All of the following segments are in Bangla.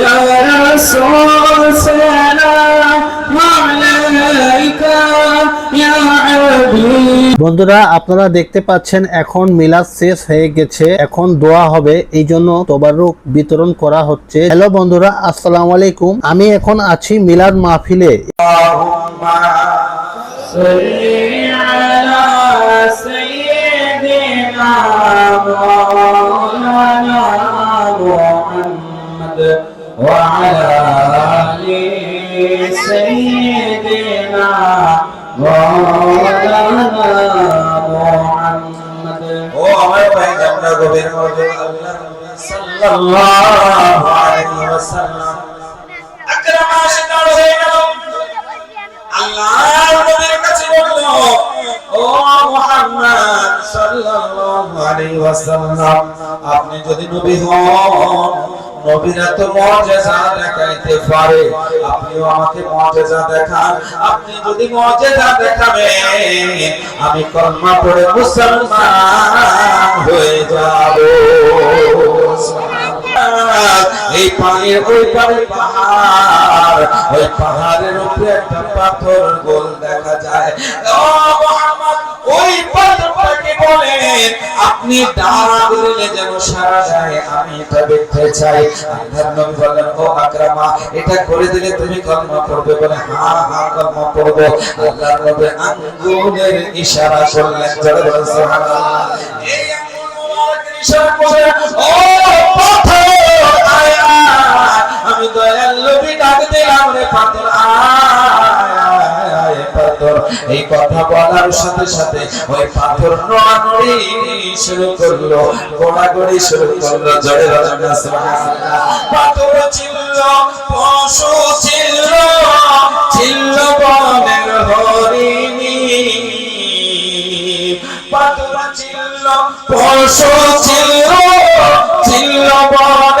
يا رسول سلام عليك يا حبيب বন্ধুরা আপনারা দেখতে পাচ্ছেন এখন মিলাদ শেষ হয়ে গেছে এখন দোয়া হবে এই জন্য তোবারুক বিতরণ করা হচ্ছে হ্যালো বন্ধুরা আসসালামু আলাইকুম আমি এখন আছি মিলাদ মাহফিলে صل وعلى آل سيدنا مولانا محمد ও আমার ভাই আমরা গভীর মনোযোগ আল্লাহ সাল্লাল্লাহু আলাইহি ওয়াসাল্লাম আকরাম আশিকার হয়ে গেল আল্লাহর নবীর কাছে বলল ও মুহাম্মদ সাল্লাল্লাহু আলাইহি ওয়াসাল্লাম আপনি যদি নবী হন নবীরা তো মুজিজা দেখাইতে পারে। আপনিও আমাকে মুজিজা দেখান। আপনি যদি মুজিজা দেখাবেন, আমি পড়ে মুসলমান হয়ে যাব। এই পানির, ওই পারে পাহাড়, ওই পাহাড়ের উপরে একটা পাথর গোল দেখা যায়। ওই বলেন আপনি ডাক দিলে যেন সারা যায় আমি এটা দেখতে চাই। আল্লাহর নবী বললেন, ও আকরামা, এটা করে দিলে তুমি কলমা পড়বে বলে হ্যাঁ হ্যাঁ কলমা পড়ব আল্লাহর নবী আঙ্গুলের ইশারা করলেন, জোরে বলেন, সুবহানাল্লাহ। এই আঙ্গুল মোবারকের ইশারা করে ও পাথর আয়, আমি দয়াল নবী ডাক দিলাম রে পাথর আয়। এই কথা বলার সাথে সাথে ওই পাথর শুরু করল গোড়াগড়ি শুরু করল সুবহানাল্লাহ। পাথর ছিল, পশু ছিল ছিল বনের হরিণী। পাথর ছিল, পশু ছিল ছিল বনের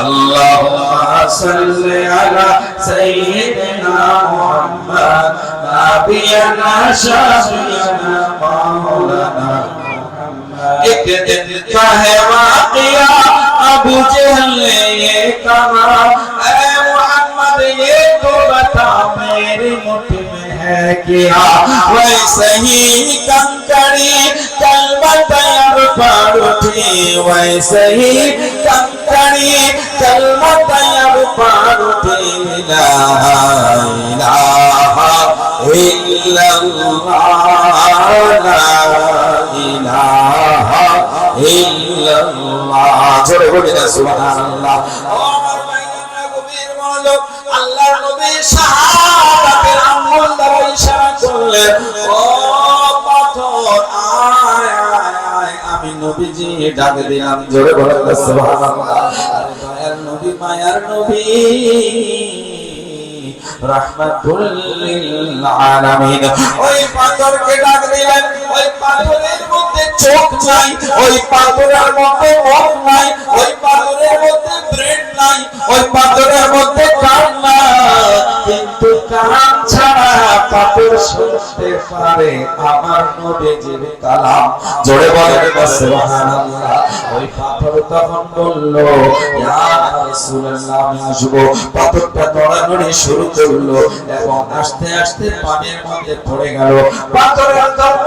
اللهم صل على سيدنا محمد نبينا شفيعنا مولانا ایک دن کا ہے واقعہ ابو جہل نے یہ کہا اے محمد یہ تو بتا میری مٹھی میں ہے کیا ویسے ہی کنکڑی کلبتیں पर उठी वैसे ही कंकड़ी कलमा तैयार पर उठी ला इलाहा इल्लल्लाह ला ইলাহা ইল্লাল্লাহ জোরে বলি না সুবহানাল্লাহ ও আমার ভাইরা গভীর মনোযোগ আল্লাহর নবী সাহাবাদের আঙ্গুল দ্বারা ইশারা করলেন নবীজি ডাক দিলাম জোরে বলেন আলামিন। ওই পাথরকে ডাক দিলেন ওই পাথরের মধ্যে চোখ নাই, ওই পাথরের মধ্যে মন নাই, ওই পাথরের মধ্যে ব্রেন নাই, ওই পাথরের মধ্যে কান কিন্তু কান ছাড়া পাথর শুনতে পারে আমার নবীজির কালাম। জোরে সুবহানাল্লাহ। ওই পাথর তখন বলল, ইয়া রাসূলুল্লাহ, আমি আসব। পাথরটা নড়ানড়ি শুরু করল এবং আস্তে আস্তে পানির মধ্যে পড়ে গেল। পাথরের ধর্ম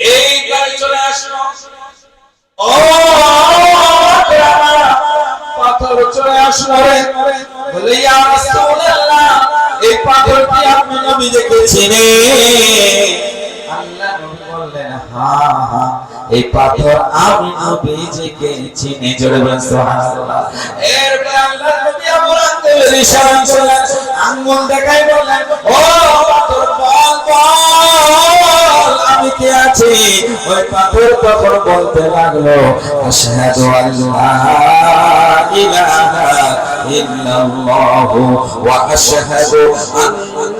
এই গাড়ি চলে আসলো ও পাথর চলে আসলো রে। বলে, ইয়া রাসূলুল্লাহ, এই পাথর কি আপনি নবী আল্লাহ বললেন দেখেছেন এই পাথর আমি নবীজিকে চিনি জোরে বলেন, সুবহানাল্লাহ। এরপরে আল্লাহ নবী আবু আঙ্গুলের ইশারা করলেন, আঙ্গুল দেখাই বললেন, ও পাথর বলতে লাগল, আশহাদু আল্লা ইলাহা ওয়া আশহাদু আন্না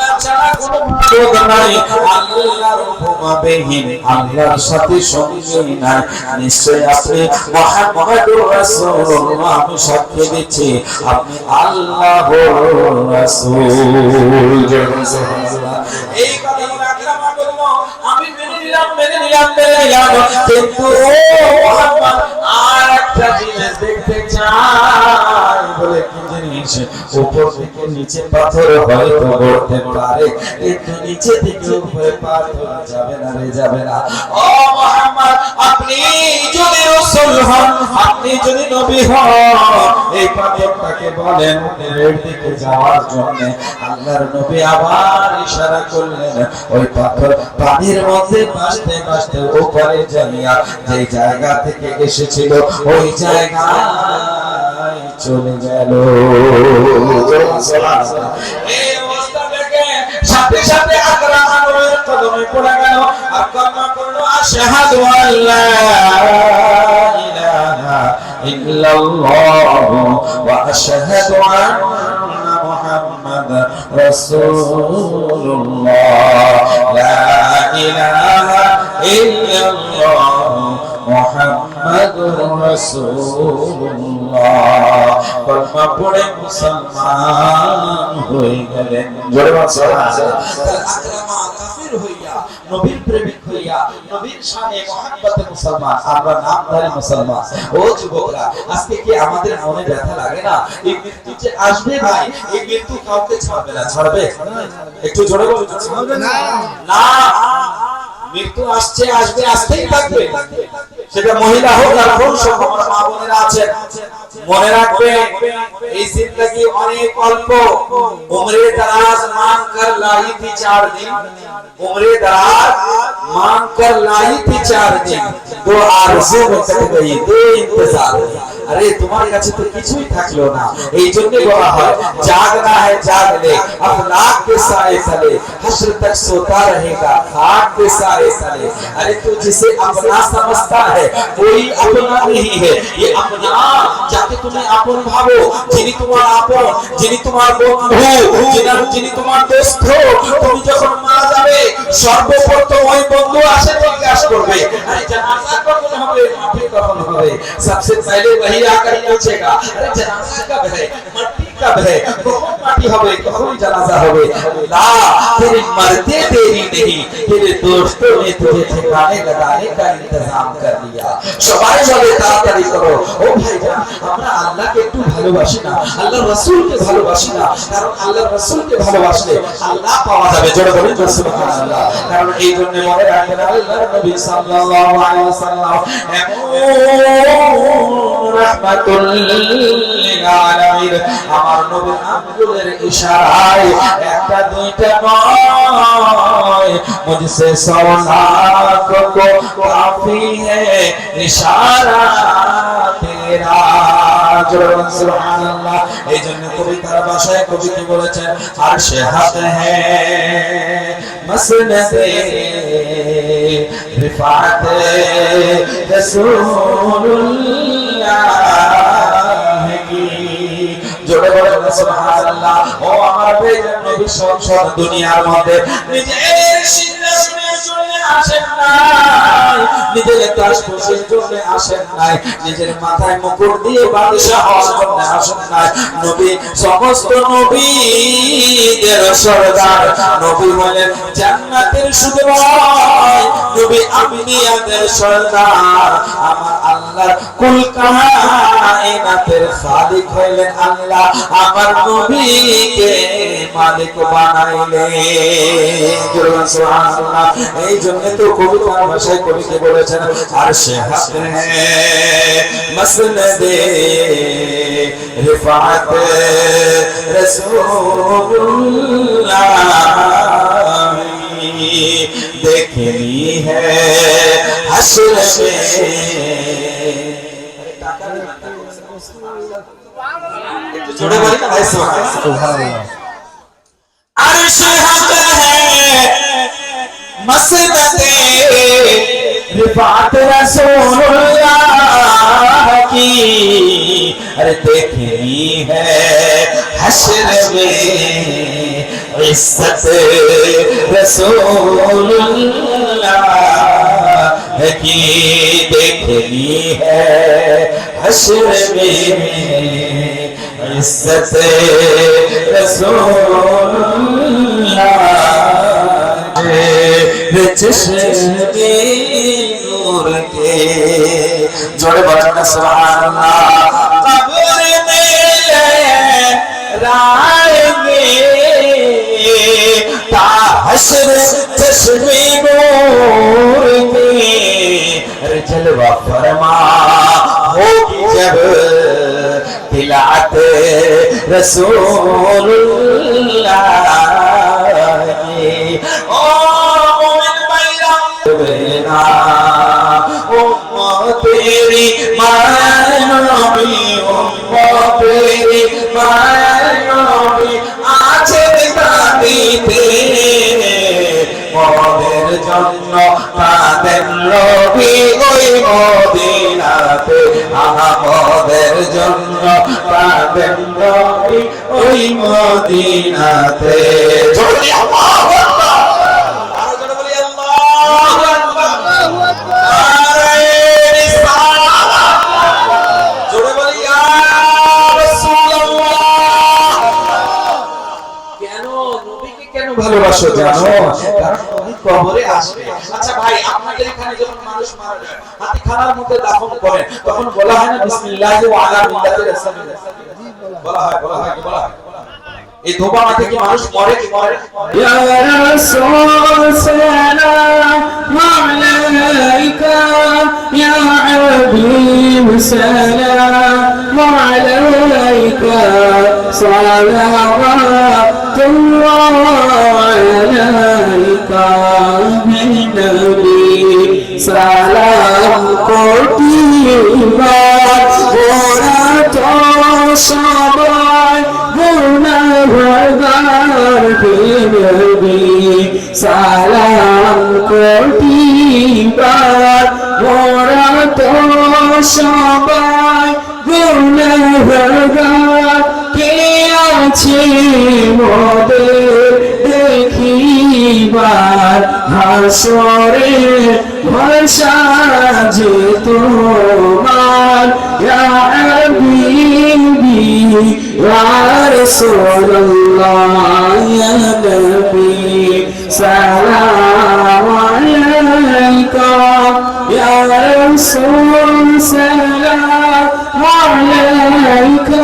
ছাড়া কোনো মাবুদ নাই। আল্লাহর উপমাবিহীন, আল্লাহর সাথে সঙ্গী নাই। নিশ্চয় আপনি মুহাম্মাদুর রাসূলুল্লাহ আমি সাক্ষী দিচ্ছি আপনি আল্লাহর রাসূল। এই কথা আমি মেনে নিলাম মেনে নিলাম মেনে নিলাম। কিন্তু ও মুহাম্মদ, আর একটা জিনিস দেখতে চাই বলে কি জিনিস উপর থেকে নিচে পাথর হয়তো পড়তে পারে। কিন্তু নিচে থেকে উপরে পাথর যাবে না রে, যাবে না। ও মুহাম্মদ, আপনি যদি রাসূল হন, আপনি যদি নবী হন, এই পাথরটাকে বলেন এর দিকে যাওয়ার জন্য। আল্লাহর নবী আবার ইশারা করলেন, ওই পাথর পানির মধ্যে ভাসতে ভাসতে উপরে জানিয়া যে জায়গা থেকে এসেছিল, ওই জায়গা চলে গেল। এই অবস্থা দেখে সাথে সাথে আকরাম আনোয়ারের কদমে পড়ে গেল আর কলমা করল আশহাদু আল্লা ইলাহা ইল্লাল্লাহ ওয়া আশহাদু আন্না মুহাম্মাদার রাসূলুল্লাহ লা ইলাহা ইল্লাল্লাহ মুহাম্মাদুর রাসূলুল্লাহ কলমা পড়ে মুসলমান হয়ে গেলেন জোরে বল সুবহানাল্লাহ আকরামা কাফির হইয়া নবীর প্রেমিক হইয়া নবীর শানে মহব্বতে মুসলমান আমরা নামধারী মুসলমান ও যুবকরা আজকে কি আমাদের মনে ব্যথা লাগে না? এই মৃত্যু যে আসবে ভাই এই মৃত্যু কাউকে ছাড়বে না। ছাড়বে? একটু জোরে বলুন। ছাড়বে না। না। মৃত্যু আসছে আসবে আসতেই থাকবে। সেটা মহিলা হোক আর পুরুষ হোক আমার মা বোনেরা আছেন মনে রাখবে এই জিন্দগি অনেক অল্প উমরে দারাজ মান কর লাই থি চার দিন उम्र दराज मांग कर लाई थी चार दिन दो आरजू में कट गई दो इंतजार আরে তোমার কাছে তো কিছুই থাকলো না এই জন্য বলা হয় জাগনা है जाग ले अखलाक के साए तले हश्र तक सोता रहेगा खाक के साए तले अरे तू जिसे अपना समझता है कोई अपना नहीं है ये अपना যাকে তুমি আপন ভাবো যিনি তোমার আপন যিনি তোমার বন্ধু যিনি- যিনি তোমার দোস্ত তুমি যখন মারা যাবে সর্বপ্রথম ওই বন্ধু আসে জিজ্ঞাসা করবে আরে জানাজা কখন হবে মাটি কখন হবে सबसे पहले वही आकर पूछेगा अरे जनाजा कब है मट्टी कब है कौन माटी হবে কখন জানাজা হবে ला तेरे मरते देरी नहीं तेरे दोस्तों ने तुझे ठिकाने लगाने का इंतजाम कर दिया সবাই বলে তাড়াতাড়ি করো ও ভাইরা আমরা আল্লাহকে একটু ভালোবাসি না আল্লাহর রাসূলকে ভালোবাসি না কারণ আল্লাহর রাসূলকে ভালোবাসলে আল্লাহ পাওয়া যাবে জোরে বলেন জোরে সুবহানাল্লাহ কারণ এই জন্য মনে রাখবেন আল্লাহর নবী সাল্লাল্লাহু আলাইহি ওয়াসাল্লাম এমন রাহমাতুল লিল আলামিন আমার নবীর আঙ্গুলের ইশারায় একটা দুইটা নয়। মুঝসে সওলা কো কাফি হে ইশারা তেরা এই জন্য বলেছেন? আর হাত হে সুবহানাল্লাহ। ও আমার বেজন্য নবী সংসদ দুনিয়ার মধ্যে নিজে আসেন নাই। নিজের বসের জন্য আসেন নাই। নিজের মাথায় মুকুট দিয়ে বাদশাহ জন্য আসেন নাই। নবী, সমস্ত নবীদের সরদার। নবী বলেন, জান্নাতের শুধু নবী আম্বিয়াদের সরদার। আমার আল্লাহর কুল কায়নাতের হইলেন আল্লাহ। আমার নবীকে মালিক বানাইলেন। জোরে সুবহানাল্লাহ। এই জন্য এ তো কবিতার ভাষায় কবিকে বলেছেন আর সে হাতে মসনদে রিফাত रसूलुल्लाह देखनी है हसर में जोड़े बोली ना भाई सुभान अर्श हक है मसनदे रिफात रसूलुल्लाह की अरे देखनी है हश्र में इज्जत रसूलुल्लाह की देखनी है हश्र में इज्जत रसूलुल्लाह रे चश्मे नूर के जोड़े बोलना सुभान अल्लाह कब्र में राएंगे ताहशर चश्मे नूर के अरे जलवा फरमा होगी जब तिलात रसूलुल्लाह ও তেরি নবী, ও তেরি মায় নবী, আছে তাদিতে মদের জন্য তাদের রবি ওই মদিনাতে। আমাদের জন্য তাদের ওই মদিনাতে। ভালোবাসো জানো? কবরে আসবে। আচ্ছা ভাই আপনাদের এখানে যখন মানুষ মারা যায় হাতিখানার মধ্যে দাফন তখন বলা হয় না ওয়া আলা মিল্লাতি বলা হয় বলা হয় বলা হয়। এই ধোবা মাঠে কি মানুষ মরে? কি মরে ইয়া রাসূল ইয়া হাবিব সালাম কোটি ওরা তো সবাই গুণাগার বিনবি সালাম কোটি ওরা তো সবাই গুণাগার কে আছে মোর হাসরে ভাষা যে তোমার। ইয়া হাবিবি, ইয়া রাসূলুল্লাহ, ইয়া নবী, সালাম আলাইকা ইয়া রাসূল, সালাম আলাইকা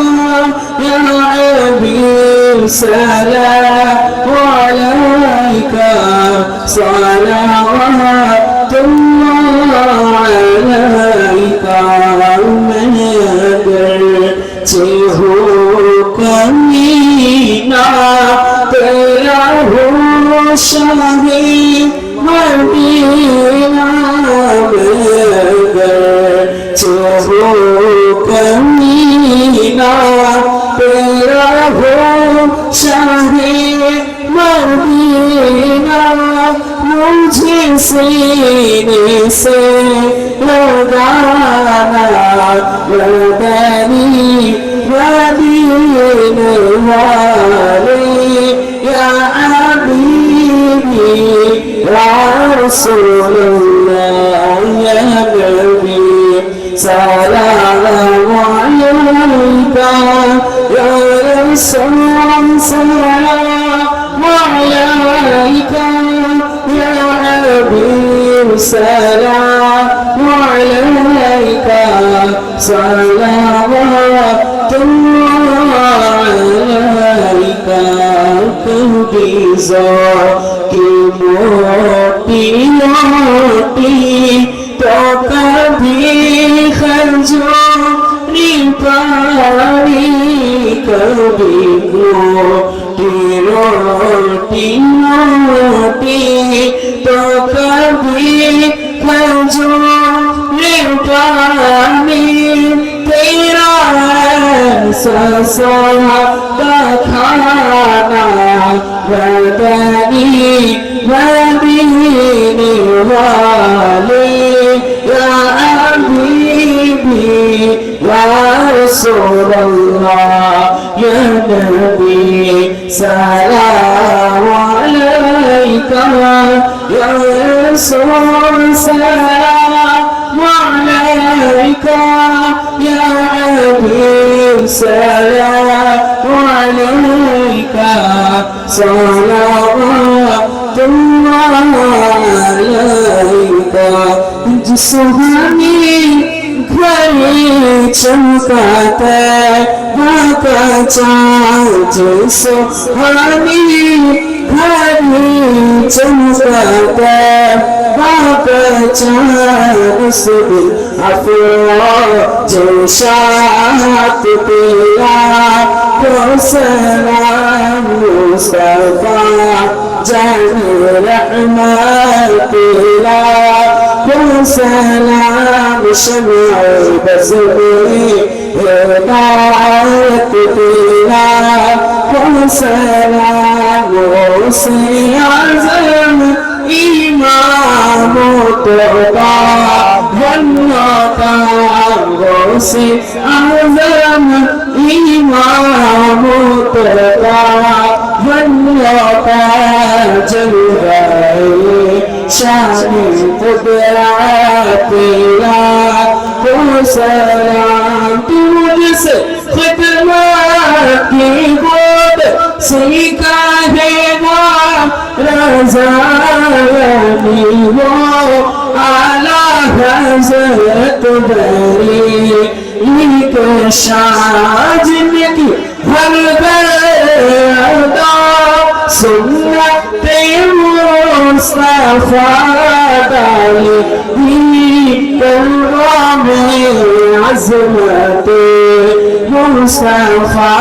ইয়া হাবিব, সালাম আলাইকা صلوات الله عليك من يدرسه كمينا ترى هو شهيد مدينة सीने से लगाना मदनी मदीने वाले या अबीबी रसूल अल्लाह या नबी सलाम अलैका या रसूल सलाम अलैका السلام عليك صلوات عليك تهديز كموتي موتي تقضي خزوري باري كبيكو তিনটি তো কবি وسخانا وبني وديني والي يا حبيبي رسول الله يا نبي سلام عليك يا رسول سلام صلوات الله عليك جسمي চমকাতে বাঁকা চাচো হানি ঘরি চমকাতে বাপ চানসবি আফুয়া যে শাহাত পিলা হোসেন মুস্তফা জানি রহমান পিলা হোসেন شمع بزمي هداية بنا كل سلام তোবা ধন্যতা গোসি আজম ইমাম তোবা ধন্যতা জলবাই শানি কুদরাতিলা কুসলাম তুমসে খতমা কি গোদ حبيب على حزت بري لك شاجنك هر بردا سنت مصطفى دالي ديك الرامي عزمتي مصطفى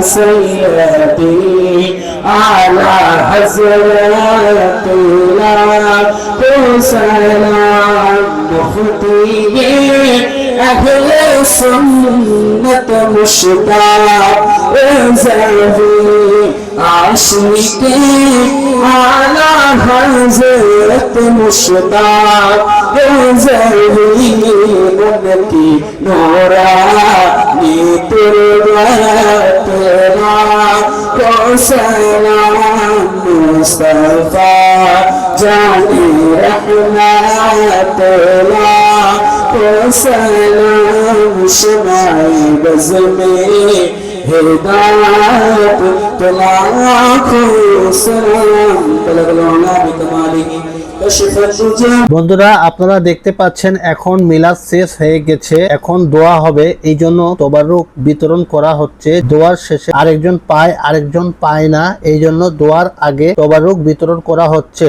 سيدي على حسرتنا كسلام مخطيب أهل السنة مشتاق زفي عشقك على حزرة مشتاق زفي منك نورا لتربتك سلام مصطفى جاني رحمة الله وسلام شمعي بزمي هداية طلاق سلام بلغ العلا بكماله বন্ধুরা, আপনারা দেখতে পাচ্ছেন এখন মিলাদ শেষ হয়ে গেছে। এখন দোয়া হবে। এই জন্য তোবারুক বিতরণ করা হচ্ছে। দোয়ার শেষে আরেকজন পায় আরেকজন পায় না। এই জন্য দোয়ার আগে তোবারুক বিতরণ করা হচ্ছে।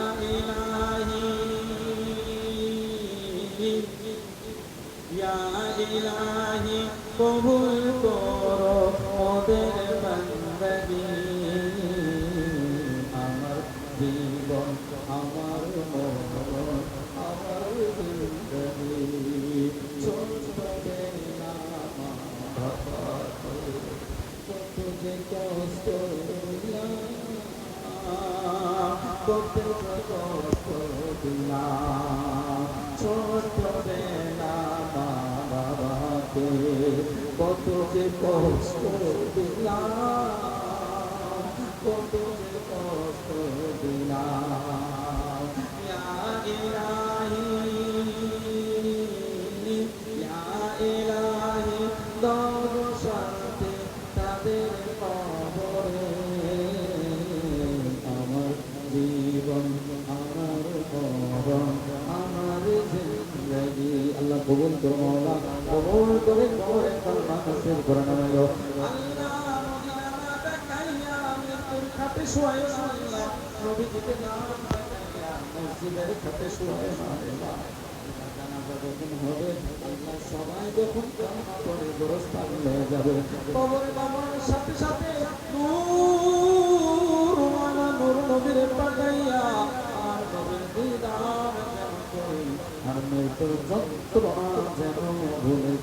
ইলাহি কবুল করো ওদের বন্দগি। কবুল করো মাওলা কবুল করে কবরে কলমা নসিব করে নামাইও। আল্লাহ মদিনা তাকাইয়া মৃত্যুর খাটে শুয়াইও না আল্লাহ নবীজিকে নাম মসজিদের আল্লাহ জানাজা যখন হবে আল্লাহ সবাই যখন কান্না করে গোরস্থান হয়ে যাবে কবরে বাবার সাথে সাথে নূর মানা নূর নবীর পাঠাইয়া আর নবীর দিদার আর মৃত্যুর ইল্লাল্লাহু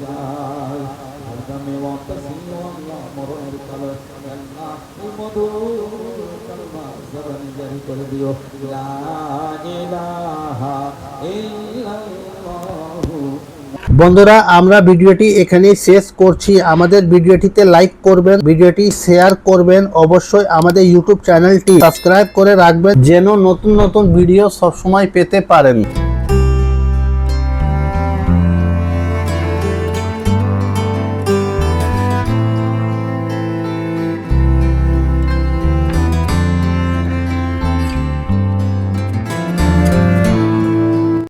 বন্ধুরা, আমরা ভিডিওটি এখানেই শেষ করছি। আমাদের ভিডিওটিতে লাইক করবেন, ভিডিওটি শেয়ার করবেন। অবশ্যই আমাদের ইউটিউব চ্যানেলটি সাবস্ক্রাইব করে রাখবেন, যেন নতুন নতুন ভিডিও সবসময় পেতে পারেন।